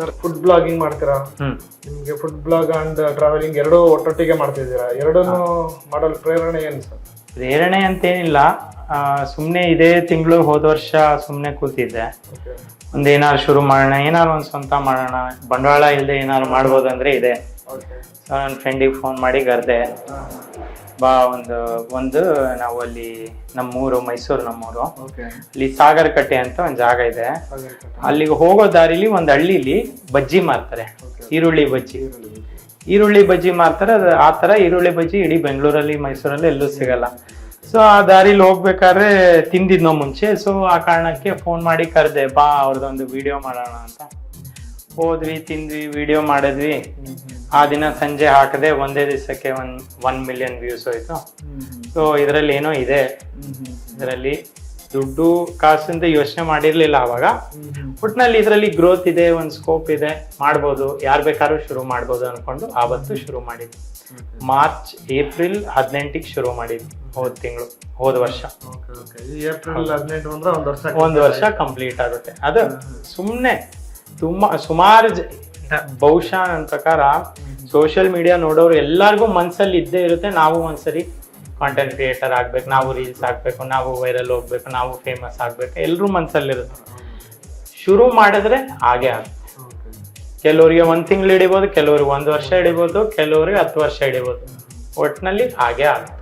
Sir food blogging ಮಾಡ್ತೀರಾ? ನಿಮಗೆ ನಿಮ್ಗೆ ಫುಡ್ ಬ್ಲಾಗ್ ಅಂಡ್ ಟ್ರಾವೆಲಿಂಗ್ ಎರಡೂ ಒಟ್ಟೊಟ್ಟಿಗೆ ಮಾಡ್ತಿದ್ದೀರಾ? ಎರಡನ್ನೂ ಮಾಡಲು ಪ್ರೇರಣೆ ಏನು ಸರ್? ಪ್ರೇರಣೆ ಅಂತೇನಿಲ್ಲ. ಸುಮ್ಮನೆ ಇದೇ ತಿಂಗಳು ಹೋದ ವರ್ಷ ಸುಮ್ಮನೆ ಕೂತಿದ್ದೆ. ಒಂದು ಶುರು ಮಾಡೋಣ ಏನಾದ್ರು ಒಂದು ಸ್ವಂತ ಮಾಡೋಣ ಬಂಡವಾಳ ಇಲ್ಲದೆ ಏನಾದ್ರು ಮಾಡ್ಬೋದಂದ್ರೆ ಇದೆ. ಓಕೆ ಸೊ ನನ್ನ ಫ್ರೆಂಡಿಗೆ ಫೋನ್ ಮಾಡಿ ಕರೆದೆ. ಬಾ ಒಂದು ಒಂದು ನಾವು ಅಲ್ಲಿ ನಮ್ಮೂರು ಮೈಸೂರು ನಮ್ಮೂರು. ಅಲ್ಲಿ ಸಾಗರಕಟ್ಟೆ ಅಂತ ಒಂದು ಜಾಗ ಇದೆ. ಅಲ್ಲಿಗೆ ಹೋಗೋ ದಾರಿಲಿ ಒಂದು ಹಳ್ಳಿಲಿ ಬಜ್ಜಿ ಮಾರ್ತಾರೆ. ಈರುಳ್ಳಿ ಬಜ್ಜಿ. ಈರುಳ್ಳಿ ಬಜ್ಜಿ. ಮಾರ್ತಾರೆ. ಅದು ಆ ಥರ ಈರುಳ್ಳಿ ಬಜ್ಜಿ ಇಡೀ ಬೆಂಗಳೂರಲ್ಲಿ ಮೈಸೂರಲ್ಲಿ ಎಲ್ಲೂ ಸಿಗಲ್ಲ. ಸೊ ಆ ದಾರಿಲಿ ಹೋಗ್ಬೇಕಾದ್ರೆ ತಿಂದಿದ್ನೋ ಮುಂಚೆ. ಸೊ ಆ ಕಾರಣಕ್ಕೆ ಫೋನ್ ಮಾಡಿ ಕರೆದೆ ಬಾ ಅವ್ರದ್ದೊಂದು ವಿಡಿಯೋ ಮಾಡೋಣ ಅಂತ. ಹೋದ್ವಿ ತಿಂದ್ವಿ ವಿಡಿಯೋ ಮಾಡಿದ್ವಿ. ಆ ದಿನ ಸಂಜೆ ಹಾಕದೆ ಒಂದೇ ದಿವಸಕ್ಕೆ ಒಂದ್ ಒನ್ ಮಿಲಿಯನ್ ವ್ಯೂಸ್ ಹೋಯ್ತು. ಸೊ ಇದರಲ್ಲಿ ಏನೋ ಇದೆ. ಇದರಲ್ಲಿ ದುಡ್ಡು ಕಾಸಿಂದ ಯೋಚನೆ ಮಾಡಿರ್ಲಿಲ್ಲ ಅವಾಗ. ಒಟ್ನಲ್ಲಿ ಇದರಲ್ಲಿ ಗ್ರೋತ್ ಇದೆ ಒಂದು ಸ್ಕೋಪ್ ಇದೆ ಮಾಡ್ಬೋದು. ಯಾರು ಬೇಕಾದ್ರೂ ಶುರು ಮಾಡ್ಬೋದು ಅನ್ಕೊಂಡು ಆವತ್ತು ಶುರು ಮಾಡಿದ್ವಿ. ಮಾರ್ಚ್ ಏಪ್ರಿಲ್ ಹದಿನೆಂಟಿಗೆ ಶುರು ಮಾಡಿದ್ವಿ ಹೋದ ತಿಂಗಳು ಹೋದ ವರ್ಷ. ಒಂದು ವರ್ಷ ಕಂಪ್ಲೀಟ್ ಆಗುತ್ತೆ. ಅದು ಸುಮ್ಮನೆ ತುಂಬಾ ಸುಮಾರು ಬಹುಶಃ ನನ್ನ ಪ್ರಕಾರ ಸೋಷಿಯಲ್ ಮೀಡಿಯಾ ನೋಡೋರು ಎಲ್ಲರಿಗೂ ಮನ್ಸಲ್ಲಿ ಇದ್ದೇ ಇರುತ್ತೆ. ನಾವು ಒಂದ್ಸರಿ ಕಾಂಟೆಂಟ್ ಕ್ರಿಯೇಟರ್ ಆಗ್ಬೇಕು, ನಾವು ರೀಲ್ಸ್ ಹಾಕ್ಬೇಕು, ನಾವು ವೈರಲ್ ಹೋಗ್ಬೇಕು, ನಾವು ಫೇಮಸ್ ಆಗ್ಬೇಕು ಎಲ್ಲರೂ ಮನ್ಸಲ್ಲಿರುತ್ತೆ ಶುರು ಮಾಡಿದ್ರೆ ಹಾಗೆ ಆಗುತ್ತೆ. ಕೆಲವರಿಗೆ ಒಂದು ತಿಂಗಳು ಹಿಡಿಬೋದು, ಕೆಲವ್ರಿಗೆ ಒಂದು ವರ್ಷ ಹಿಡಿಬೋದು, ಕೆಲವರಿಗೆ ಹತ್ತು ವರ್ಷ ಹಿಡಿಬೋದು. ಒಟ್ಟಿನಲ್ಲಿ ಹಾಗೆ ಆಗುತ್ತೆ.